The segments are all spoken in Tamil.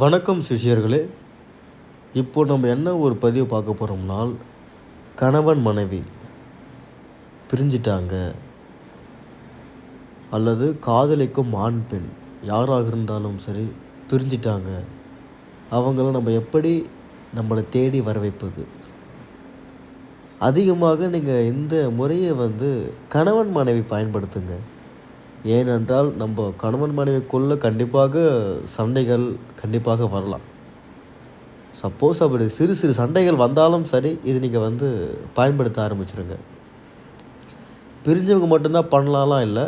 வணக்கம் சிஷியர்களே. இப்போ நம்ம என்ன ஒரு பதிவு பார்க்க போகிறோம்னால் கணவன் மனைவி பிரிஞ்சிட்டாங்க. அல்லது காதலிக்கும் ஆண் பெண் யாராக இருந்தாலும் சரி பிரிஞ்சிட்டாங்க. அவங்கள நம்ம எப்படி நம்மளை தேடி வர வைப்பது? அதிகமாக நீங்கள் இந்த முறையை வந்து கணவன் மனைவி பயன்படுத்துங்க. ஏனென்றால் நம்ம கணவன் மனைவிக்குள்ளே கண்டிப்பாக சண்டைகள் கண்டிப்பாக வரலாம். சப்போஸ் அப்படி சிறு சிறு சண்டைகள் வந்தாலும் சரி இது நீங்கள் வந்து பயன்படுத்த ஆரம்பிச்சிருங்க. பிரிஞ்சவங்க மட்டும்தான் பண்ணலாம்லாம் இல்லை.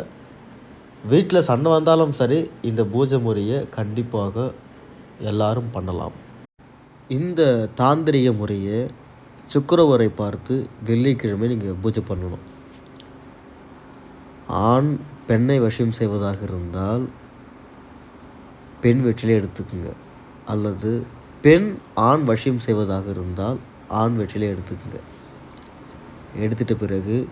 வீட்டில் சண்டை வந்தாலும் சரி இந்த பூஜை முறையை கண்டிப்பாக எல்லாரும் பண்ணலாம். இந்த தாந்திரிக முறையை சுக்கரவரை பார்த்து வெள்ளிக்கிழமை நீங்கள் பூஜை பண்ணணும். ஆண் பெண்ணை வசியம் செய்வதாக இருந்தால் பெண் வெற்றிலை எடுத்துக்குங்க. அல்லது பெண் ஆண் வசியம் செய்வதாக இருந்தால் ஆண் வெற்றிலை எடுத்துக்குங்க. எடுத்துட்ட பிறகு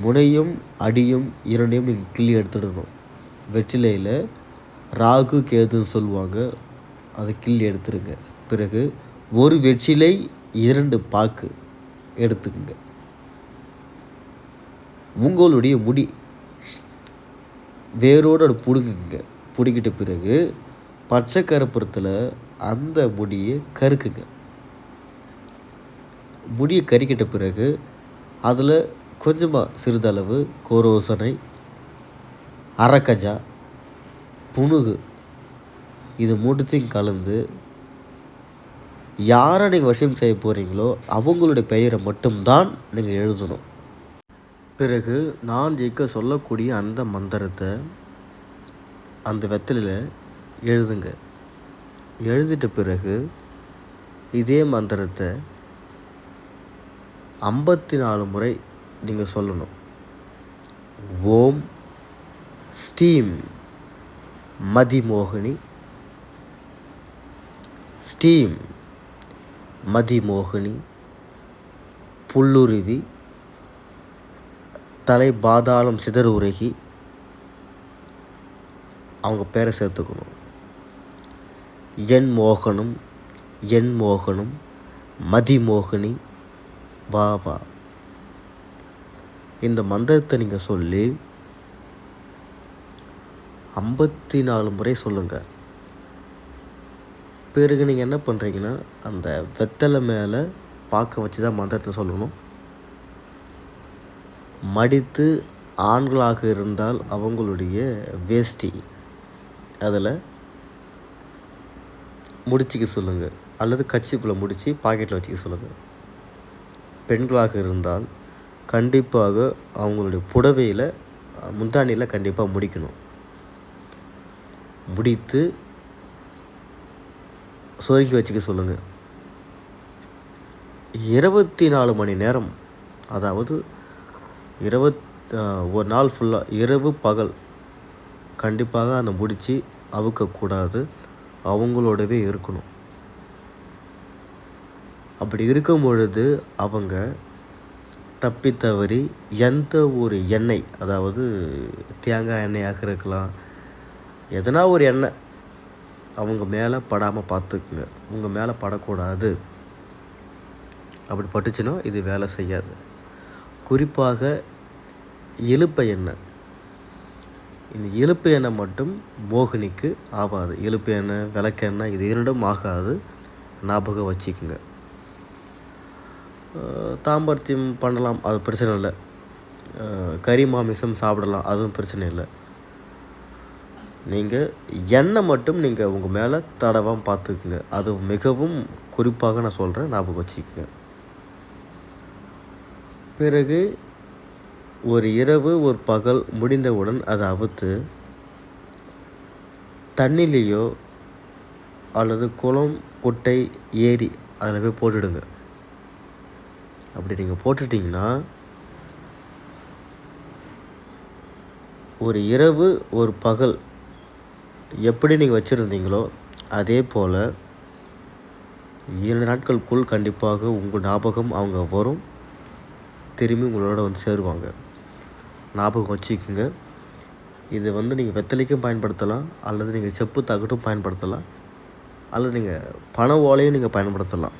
முனையும் அடியும் இரண்டையும் நீங்கள் கிள்ளி எடுத்துடணும். வெற்றிலையில் ராகு கேதுன்னு சொல்லுவாங்க. அதை கிள்ளி எடுத்துருங்க. பிறகு ஒரு வெற்றிலை இரண்டு பாக்கு எடுத்துக்குங்க. உங்களுடைய முடி வேரோடு அதை பிடுங்குங்க. பிடுங்கிட்ட பிறகு பச்சை கருப்புறத்தில் அந்த முடியை கருக்குங்க. முடியை கறிக்கிட்ட பிறகு அதில் கொஞ்சமாக சிறிதளவு கோரோசனை அரக்கஜா புணுகு இது மூட்டத்தையும் கலந்து யாரை நீங்கள் விஷயம் செய்ய போகிறீங்களோ அவங்களுடைய பெயரை மட்டும்தான் நீங்கள் எழுதணும். பிறகு நான் ஜெயிக்க சொல்லக்கூடிய அந்த மந்திரத்தை அந்த வெத்தலையில் எழுதுங்க. எழுதிட்ட பிறகு இதே மந்திரத்தை ஐம்பத்தி நாலு முறை நீங்கள் சொல்லணும். ஓம் ஸ்டீம் மதிமோகினி. ஸ்டீம் மதிமோகினி. புல்லுருவி தலை பாதாளம் சிதறு உருகி அவங்க பேரை சேர்த்துக்கணும். என் மோகனும் என் மோகனும் மதிமோகினி வா வா. இந்த மந்திரத்தை நீங்கள் சொல்லி ஐம்பத்தி நாலு முறை சொல்லுங்கள் பிறகு நீங்கள் என்ன பண்ணுறீங்கன்னா அந்த வெத்தலை மேலே பார்க்க வச்சு தான் மந்திரத்தை சொல்லணும். மடித்து ஆண்களாக இருந்தால் அவங்களுடைய வேஷ்டி. அதில் முடிச்சிக்க சொல்லுங்கள் அல்லது கச்சிப்பில் முடித்து பாக்கெட்டில் வச்சுக்க சொல்லுங்கள் பெண்களாக இருந்தால் கண்டிப்பாக அவங்களுடைய புடவையில் முந்தானியில் கண்டிப்பாக முடிக்கணும். முடித்து சொருகி வச்சுக்க சொல்லுங்கள் இருபத்தி நாலு மணி நேரம் அதாவது இருபத் ஒரு நாள் ஃபுல்லாக இரவு பகல். கண்டிப்பாக அந்த முடிச்சு அவுக்கக்கூடாது. அவங்களோடவே இருக்கணும். அப்படி இருக்கும் பொழுது அவங்க தப்பி தவறி எந்த ஒரு எண்ணெய் அதாவது தேங்காய் எண்ணெயாக இருக்கலாம் எதனா ஒரு எண்ணெய் அவங்க மேலே படாமல் பார்த்துக்குங்க உங்கள் மேலே படக்கூடாது. அப்படி பட்டுச்சுன்னா இது வேலை செய்யாது. குறிப்பாக இழுப்ப எண்ணெய். இந்த இழுப்பு எண்ணெய் மட்டும் மோகினிக்கு ஆகாது. இழுப்பு எண்ணெய் விளக்கெண்ணெய் இது இரண்டும் ஆகாது. ஞாபகம் வச்சுக்கோங்க. தாம்பரத்தியம் பண்ணலாம் அது பிரச்சனை இல்லை. கறி மாமிசம் சாப்பிடலாம் அதுவும் பிரச்சனை இல்லை. நீங்கள் எண்ணெய் மட்டும் நீங்கள் உங்கள் மேலே தடவாமல் பார்த்துக்குங்க. அது மிகவும் குறிப்பாக நான் சொல்கிறேன் ஞாபகம் வச்சுக்கோங்க. பிறகு ஒரு இரவு ஒரு பகல் முடிந்தவுடன் அதை அவுத்து தண்ணிலேயோ அல்லது குளம் குட்டை ஏரி அதில் போய் போட்டுடுங்க. அப்படி நீங்கள் போட்டுட்டிங்கன்னா ஒரு இரவு ஒரு பகல் எப்படி நீங்கள் வச்சுருந்தீங்களோ அதே போல் ஏழு நாட்களுக்குள் கண்டிப்பாக உங்கள் ஞாபகம் அவங்க வரும். திரும்பி உங்களோட வந்து சேருவாங்க. ஞாபகம் வச்சுக்கோங்க. இதை வந்து நீங்கள் வெத்தலைக்கும் பயன்படுத்தலாம் அல்லது நீங்கள் செப்பு தகட்டும் பயன்படுத்தலாம் அல்லது நீங்கள் பண ஓலையும் நீங்கள் பயன்படுத்தலாம்.